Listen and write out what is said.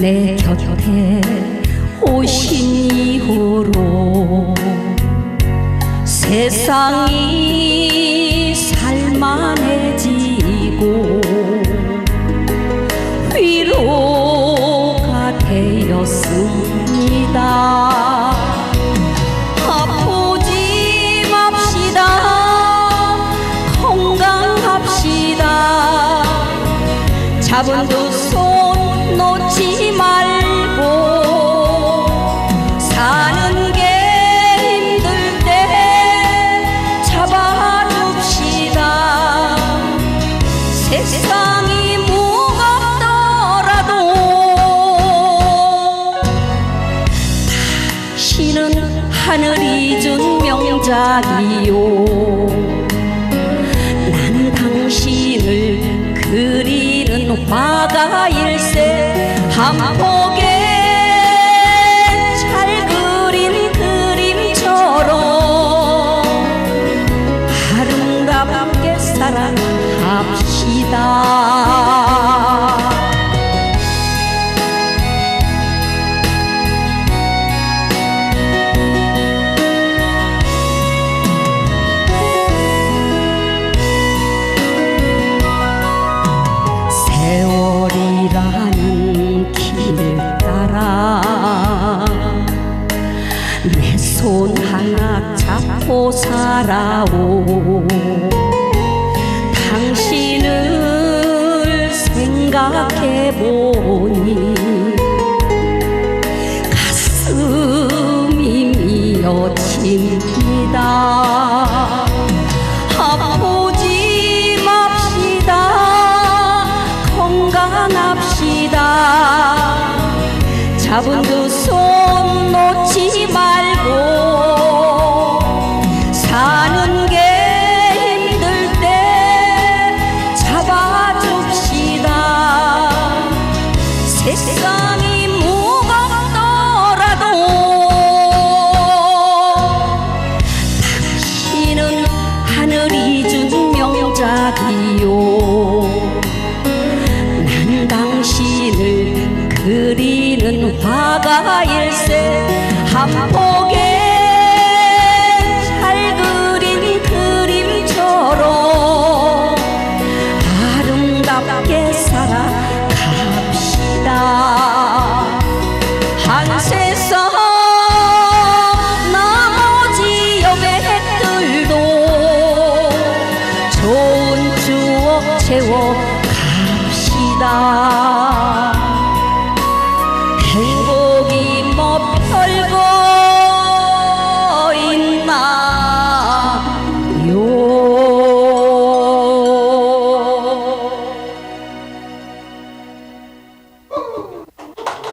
내 곁에 오신 이후로 세상이 살만해지고 위로가 되었습니다. 아프지 맙시다. 건강합시다. 잡은 화가 일세 한 폭에 잘 그린 그림처럼 아름답게 살아갑시다 살아오. 당신을 생각해 보니 가슴이 미어집니다. 아프지 맙시다. 건강합시다. 잡은 두 아름답게 살아갑시다. 한 세상 나머지 여백들도 좋은 추억 채워 갑시다